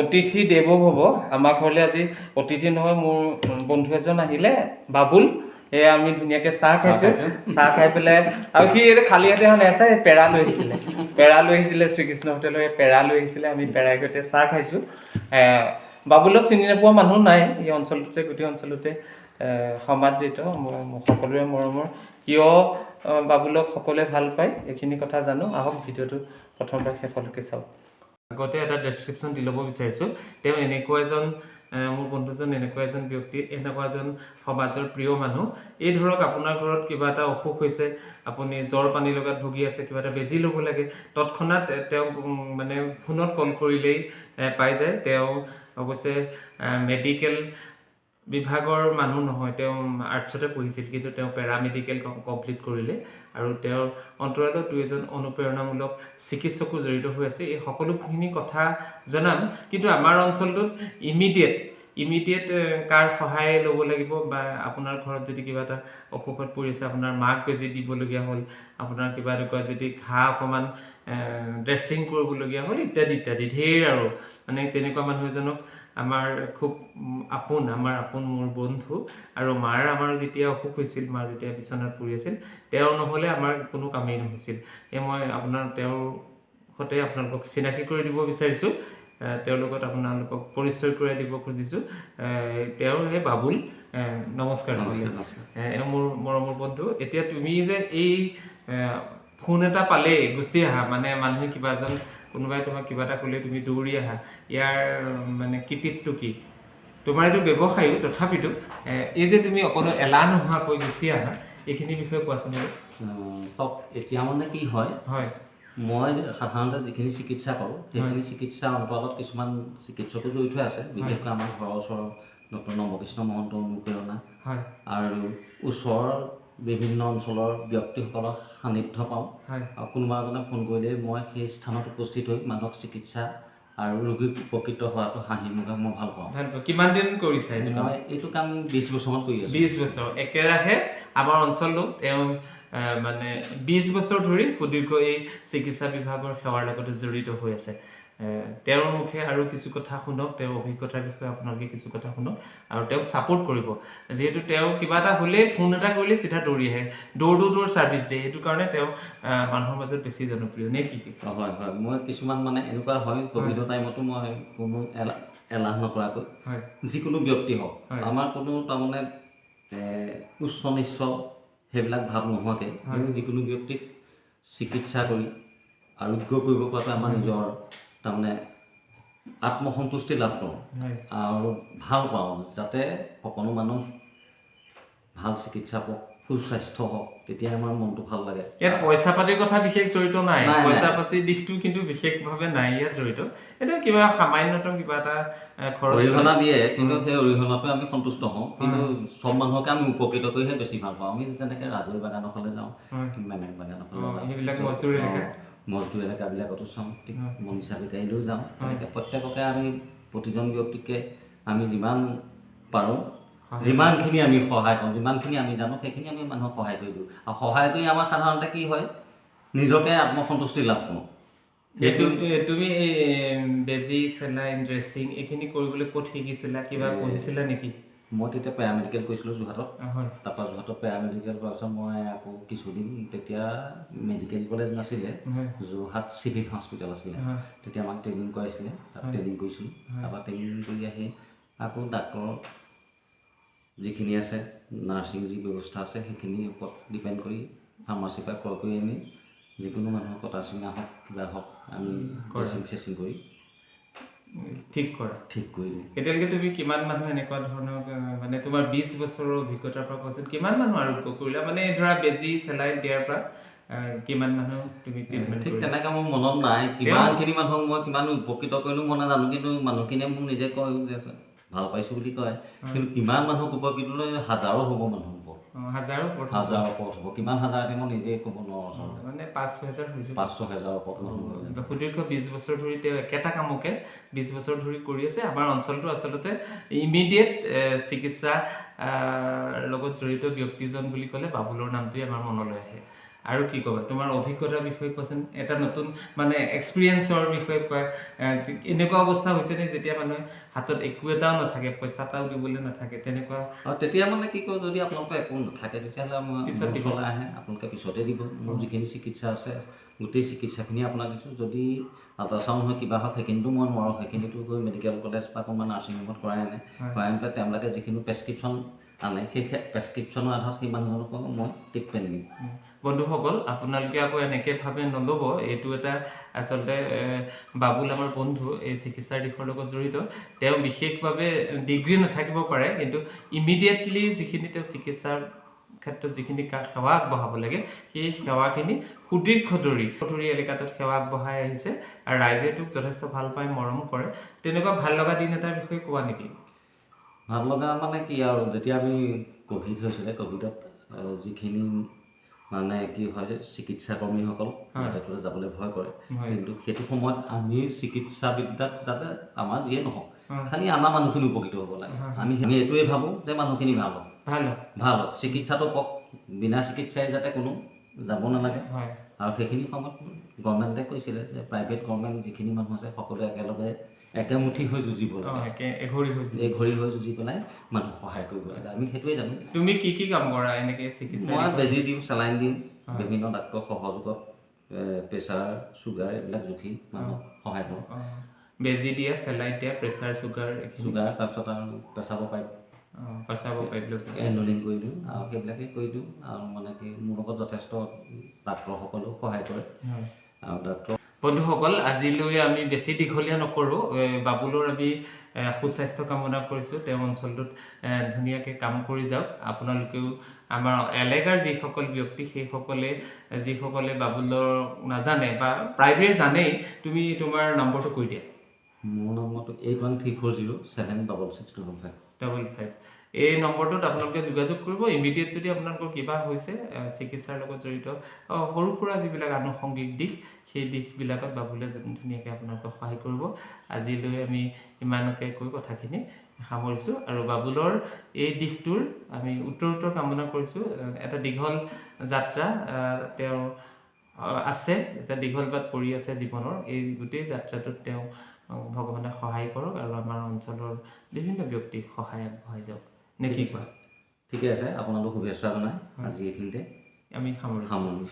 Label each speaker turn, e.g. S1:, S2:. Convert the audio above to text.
S1: অতিথি দেৱ ভৱ। আমাৰ ঘৰলৈ আজি অতিথি নহয় মোৰ বন্ধু এজন আহিলে বাবুল। সেয়া আমি ধুনীয়াকৈ চাহ খাইছোঁ। চাহ খাই পেলাই আৰু সি এইটো খালী হাতে হোৱা নাই চাই পেৰা লৈ আহিছিলে। পেৰা লৈ আহিছিলে শ্ৰীকৃষ্ণ হোটেলৰ পেৰা লৈ আহিছিলে আমি পেৰাই সৈতে চাহ খাইছোঁ। বাবুলক চিনি নোপোৱা মানুহ নাই এই অঞ্চলটোতে গোটেই অঞ্চলতে সমাদৃত সকলোৰে মৰমৰ। কিয় বাবুলক সকলোৱে ভালো পায় এইখিনি কথা জানো। আহক ভিডিঅ'টো প্ৰথমৰ পৰা শেষলৈকে চাওক। আগতে এটা ডেছক্ৰিপশ্যন দি ল'ব বিচাৰিছোঁ। তেওঁ এনেকুৱা এজন মোৰ বন্ধুজন, এনেকুৱা এজন ব্যক্তি, এনেকুৱা এজন সমাজৰ প্ৰিয় মানুহ। এই ধৰক, আপোনাৰ ঘৰত কিবা এটা অসুখ হৈছে, আপুনি জ্বৰ পানী লগাত ভুগি আছে, কিবা এটা বেজি ল'ব লাগে, তৎক্ষণাত তেওঁ মানে ফোনত কল কৰিলেই পাই যায়। তেওঁ অৱশ্যে মেডিকেল বিভাগৰ মানুহ নহয় তেওঁ আৰ্টছতে পঢ়িছিল কিন্তু তেওঁ পেৰামেডিকেল কমপ্লিট কৰিলে আৰু তেওঁৰ অন্তৰালত দুই এজন অনুপ্ৰেৰণামূলক চিকিৎসকো জড়িত হৈ আছে। এই সকলোখিনি কথা জনাম কিন্তু আমাৰ অঞ্চলটোত ইমিডিয়েট ইমিডিয়েট কাৰ সহায় ল'ব লাগিব বা আপোনাৰ ঘৰত যদি কিবা এটা অসুখত পৰিছে, আপোনাৰ মাক বেজি দিবলগীয়া হ'ল, আপোনাৰ কিবা এনেকুৱা যদি ঘাঁ অকণমান ড্ৰেছিং কৰিবলগীয়া হ'ল, ইত্যাদি ইত্যাদি, ধেৰ আৰু। মানে তেনেকুৱা মানুহ এজনক আমাৰ খুব আপোন, আমাৰ আপোন মোৰ বন্ধু আৰু মাৰ আমাৰ যেতিয়া অসুখ হৈছিল, মাৰ যেতিয়া বিচনাত পৰি আছিল তেওঁ নহ'লে আমাৰ কোনো কামেই নহৈছিল। এই মই আপোনাৰ, তেওঁৰ সৈতে আপোনালোকক চিনাকি কৰি দিব বিচাৰিছোঁ। তেওঁৰ লগত আপোনালোকক পৰিচয় কৰাই দিব খুজিছোঁ। এ, তেওঁ সেই বাবুল। নমস্কাৰ
S2: নমস্কাৰ,
S1: মোৰ মৰমৰ বন্ধু। এতিয়া তুমি যে এই ফোন এটা পালেই গুচি আহা মানে মানুহে কিবা এজন কোনোবাই তোমাক কিবা এটা ক'লে তুমি দৌৰি আহা ইয়াৰ মানে কৃতিত্বটো কি? তোমাৰ এইটো ব্যৱসায়ো তথাপিতো এই যে তুমি অকণো এলাহ নোহোৱাকৈ গুচি আহা এইখিনি বিষয়ে কোৱাচোন
S2: চাওক এতিয়া মানে কি হয়
S1: হয়।
S2: মই সাধাৰণতে যিখিনি চিকিৎসা কৰোঁ সেইখিনি চিকিৎসা অন্তৰালত কিছুমান চিকিৎসকো জড়িত হৈ আছে। বিশেষকৈ আমাৰ ঘৰৰ ওচৰৰ ডক্টৰ নৱকৃষ্ণ মহন্ত অনুপ্ৰেৰণা আৰু ওচৰৰ বিভিন্ন অঞ্চলৰ ব্যক্তিসকলৰ সান্নিধ্য পাওঁ। আৰু কোনোবা এজনে ফোন কৰিলে মই সেই স্থানত উপস্থিত হৈ মানুহক চিকিৎসা আৰু ৰোগীক উপকৃত হোৱাটো হাঁহি মুখে মই ভাল পাওঁ।
S1: কিমান দিন কৰিছা?
S2: মই এইটো কাম বিছ বছৰমান কৰি আছোঁ।
S1: বিছ বছৰ। একেৰাহে আমাৰ অঞ্চলটোত তেওঁ মানে বিছ বছৰ ধৰি সুদীৰ্ঘ এই চিকিৎসা বিভাগৰ সেৱাৰ লগতে জড়িত হৈ আছে। তেওঁৰ মুখে আৰু কিছু কথা শুনক তেওঁৰ অভিজ্ঞতাৰ বিষয়ে আপোনালোকে কিছু কথা শুনক আৰু তেওঁক ছাপোৰ্ট কৰিব। যিহেতু তেওঁ কিবা এটা হ'লেই ফোন এটা কৰিলে চিধা দৌৰি আহে। দৌৰ দৌৰ দৌৰ ছাৰ্ভিচ দিয়ে। সেইটো কাৰণে তেওঁ মানুহৰ মাজত বেছি জনপ্ৰিয়। নে কি?
S2: হয় হয়। মই কিছুমান মানে এনেকুৱা হয় ক'ভিডৰ টাইমতো মই কোনো এলাহ এলাহ নকৰাকৈ
S1: হয়।
S2: যিকোনো ব্যক্তি হওক। আমাৰ কোনো তাৰমানে উচ্চ নিচ্চ সেইবিলাক ভাৱ নোহোৱাকৈ আমি যিকোনো ব্যক্তিক চিকিৎসা কৰি আৰোগ্য কৰিব পৰাটো আমাৰ নিজৰ তাৰমানে আত্মসন্তুষ্টি লাভ কৰোঁ। আৰু ভালো পাওঁ যাতে সকলো মানুহ ভালো চিকিৎসা পাওক সুস্বাস্থ্য হওক তেতিয়া আমাৰ মনটো ভালো লাগে
S1: ইয়াত পইচা পাতিৰ কথা বিশেষ জড়িত নাই। পইচা পাতিৰ দিশটো কিন্তু বিশেষভাৱে নাই ইয়াত জড়িত এতিয়া কিবা সামান্যতম কিবা এটা খৰচ
S2: অৰিহণা দিয়ে কিন্তু সেই অৰিহণাটো আমি সন্তুষ্ট হওঁ কিন্তু চব মানুহকে আমি উপকৃত কৰিহে বেছি ভালো পাওঁ আমি যেনেকৈ ৰাজৈ বাগানৰ ফালে যাওঁ। মেমেন বাগানৰ ফালে যাওঁ
S1: সেইবিলাক মজদুৰ।
S2: মজদুৰ এলেকাবিলাকতো চাওঁ মনীষা বিকাৰীলৈও যাওঁ। তেনেকৈ প্ৰত্যেককে আমি প্ৰতিজন ব্যক্তিকে আমি যিমান পাৰোঁ। যিমানখিনি আমি সহায় কৰোঁ যিমানখিনি আমি জানো সেইখিনি আমি মানুহক সহায় কৰি দিওঁ। আৰু সহায় কৰি আমাৰ সাধাৰণতে কি হয়? নিজকে আত্মসন্তুষ্টি লাভ কৰোঁ।
S1: এইটো তুমি বেজি চেলাইন ড্ৰেছিং এইখিনি কৰিবলৈ ক'ত শিকিছিলা? কিবা পঢ়িছিলা নেকি?
S2: মই তেতিয়া পেৰামেডিকেল কৰিছিলোঁ যোৰহাটত। তাৰপৰা যোৰহাটত পেৰামেডিকেল কৰাৰ পিছত মই আকৌ কিছুদিন তেতিয়া মেডিকেল কলেজ নাছিলে যোৰহাট চিভিল হস্পিটেল আছিলে। তেতিয়া আমাক ট্ৰেইনিং কৰাইছিলে। তাত ট্ৰেইনিং কৰিছিলোঁ। তাৰপৰা ট্ৰেইনিং কৰি আহি আকৌ ডাক্তৰ যিখিনি আছে নাৰ্ছিং যি ব্যৱস্থা আছে সেইখিনিৰ ওপৰত ডিপেণ্ড কৰি ফাৰ্মাচীৰ পৰা ক্ৰয় কৰি আনি যিকোনো মানুহৰ কটা চিঙা হওক কিবা হওক আমি। ড্ৰেছিং চেচিং কৰি
S1: ঠিক কৰা।
S2: ঠিক কৰি
S1: এতিয়ালৈকে তুমি কিমান মানুহ এনেকুৱা ধৰণৰ মানে তোমাৰ বিছ বছৰৰ অভিজ্ঞতাৰ পৰা কোৱাচোন কিমান মানুহ আৰোগ্য কৰিলা? মানে ধৰা বেজি চেলাইন দিয়াৰ পৰা কিমান মানুহ তুমি
S2: ঠিক তেনেকৈ মোৰ মনত নাই। কিমানখিনি মানুহক মই কিমান উপকৃত কৰিলোঁ মই নাজানো কিন্তু মানুহখিনিয়ে মোক নিজে কয় যে ভালো পাইছোঁ বুলি কয়। কিন্তু কিমান মানুহক উপকৃত লৈ হাজাৰো হ'ব মানুহ হ'ব।
S1: হাজাৰৰ ওপৰত হ'ব।
S2: হাজাৰৰ ওপৰত হ'ব। কিমান হাজাৰতে মই নিজে ক'ব নোৱাৰোঁ
S1: মানে পাঁচ ছহেজাৰ হৈছে
S2: পাঁচ হেজাৰৰ ওপৰত মানুহ
S1: সুদীৰ্ঘ বিছ বছৰ ধৰি তেওঁ একেটা কামকে বিছ বছৰ ধৰি কৰি আছে। আমাৰ অঞ্চলটো আচলতে ইমিডিয়েট চিকিৎসা লগত জড়িত ব্যক্তিজন বুলি ক'লে বাবুলৰ নামটোৱে আমাৰ মনলৈ আহে। আৰু কি ক'বা তোমাৰ অভিজ্ঞতাৰ বিষয়ে কোৱাচোন? এটা নতুন মানে এক্সপিৰিয়েঞ্চৰ বিষয়ে কোৱা। এনেকুৱা অৱস্থা হৈছেনে যেতিয়া মানুহে হাতত একো এটাও নাথাকে পইচা এটাও দিবলৈ নাথাকে তেনেকুৱা?
S2: আৰু তেতিয়া মানে কি কয় যদি আপোনালোকৰ একো নাথাকে তেতিয়াহ'লে মই
S1: পিছত
S2: দিবলৈ আহে আপোনালোকে পিছতে দিব। মোৰ যিখিনি চিকিৎসা আছে গোটেই চিকিৎসাখিনি আপোনাক দিছোঁ। যদি আল্ট্ৰাচাউণ্ড হয় কিবা হয় সেইখিনিতো মই নোৱাৰোঁ। সেইখিনিতো গৈ মেডিকেল কলেজ বা কোনোবা নাৰ্ছিং হোমত কৰাই আনে। কৰাই আনি পেলাই তেওঁলোকে যিখিনি প্ৰেছক্ৰিপশ্যন আনে সেই প্ৰেছক্ৰিপশ্যনৰ আধাৰত সেই মানুহজনকো মই ট্ৰিটমেণ্ট দিম।
S1: বন্ধুসকল আপোনালোকে আকৌ এনেকৈ ভাবে নল'ব এইটো এটা আচলতে বাবুল আমাৰ বন্ধু এই চিকিৎসাৰ দিশৰ লগত জড়িত। তেওঁ বিশেষভাৱে ডিগ্ৰী নাথাকিব পাৰে কিন্তু ইমিডিয়েটলি যিখিনি তেওঁ চিকিৎসাৰ ক্ষেত্ৰত যিখিনি সেৱা আগবঢ়াব লাগে সেই সেৱাখিনি সুদীৰ্ঘ ধৰি ধৰি এলেকাটোত সেৱা আগবঢ়াই আহিছে আৰু ৰাইজে তোক যথেষ্ট ভালো পায় মৰম কৰে। তেনেকুৱা ভালো লগা দিন এটাৰ বিষয়ে কোৱা নেকি?
S2: ভালো লগা মানে কি আৰু যেতিয়া আমি ক'ভিড হৈছিলে ক'ভিডত যিখিনি মানে কি হয় চিকিৎসা কৰ্মীসকল। যাতে যাবলৈ ভয় কৰে কিন্তু সেইটো সময়ত আমি চিকিৎসাবিদ্যাত যাতে আমাৰ যিয়ে নহওক খালি আমাৰ মানুহখিনি উপকৃত হ'ব লাগে। আমি আমি এইটোৱে ভাবোঁ যে মানুহখিনি ভালো হওক।
S1: ভাল।
S2: ভাল। হওক চিকিৎসাটো কওক। বিনা চিকিৎসাই যাতে কোনো যাব নালাগে।
S1: হয়।
S2: আৰু সেইখিনি সময়ত গভৰ্ণমেণ্টে কৈছিলে যে প্ৰাইভেট গভৰ্ণমেণ্ট যিখিনি মানুহ আছে সকলোৱে একেলগে একেমুঠি হৈ যুঁজিব লাগে।
S1: এঘৰি
S2: হৈ যুঁজি পেলাই মানুহক সহায় কৰিব লাগে। আমি সেইটোৱে জানো।
S1: তুমি কি কি কাম কৰা এনেকে চিকিৎসা
S2: মই বেজী দিওঁ চেলাইন দিওঁ। বিভিন্ন ডাক্তৰৰ সহযোগত প্ৰেছাৰ চুগাৰ এইবিলাক জুখি মানুহক সহায় কৰোঁ।
S1: বেজি দিয়া চেলাইন দিয়া প্ৰেছাৰ চুগাৰ
S2: চুগাৰ তাৰপিছত আৰু পেচাবৰ পাইপ।
S1: পচাব পাৰিবলৈ
S2: এণ্ডলিং কৰি দিওঁ আৰু সেইবিলাকেই কৰি দিওঁ আৰু মানে কি মোৰ লগত যথেষ্ট ডাক্তৰসকলেও সহায় কৰে। আৰু ডাক্তৰ
S1: বন্ধুসকল আজিলৈ আমি বেছি দীঘলীয়া নকৰোঁ। বাবুলৰ আমি সুস্বাস্থ্য কামনা কৰিছোঁ। তেওঁ অঞ্চলটোত ধুনীয়াকৈ কাম কৰি যাওক। আপোনালোকেও আমাৰ এলেকাৰ যিসকল ব্যক্তি সেইসকলে যিসকলে বাবুলৰ নাজানে বা প্ৰায়বোৰে জানেই তুমি তোমাৰ নম্বৰটো কৈ দিয়া।
S2: মোৰ নম্বৰটো eight one three four zero' seven double six two five
S1: double five এই নম্বৰটোত আপোনালোকে যোগাযোগ কৰিব। ইমিডিয়েট যদি আপোনালোকৰ কিবা হৈছে চিকিৎসাৰ লগত জড়িত সৰু সুৰা যিবিলাক আনুষংগিক দিশ, সেই দিশবিলাকত বাবুলে ধুনীয়াকৈ আপোনালোকক সহায় কৰিব। আজিলৈ আমি ইমানকে কৈ কথাখিনি সামৰিছোঁ। আৰু বাবুলৰ এই দিশটোৰ আমি উত্তৰোত্তৰ কামনা কৰিছোঁ। এটা দীঘল যাত্ৰা তেওঁৰ আছে। এটা দীঘল বাট পৰি আছে জীৱনৰ। এই গোটেই যাত্ৰাটোত তেওঁ ভগৱানে সহায় কৰক আৰু আমাৰ অঞ্চলৰ বিভিন্ন ব্যক্তিক সহায় আগবঢ়াই যাওক। নে কি কোৱা?
S2: ঠিকে আছে। আপোনালোক শুভেচ্ছা জনাই। আজি এইখিনিতে
S1: আমি সামৰিছোঁ।
S2: সামৰিছোঁ।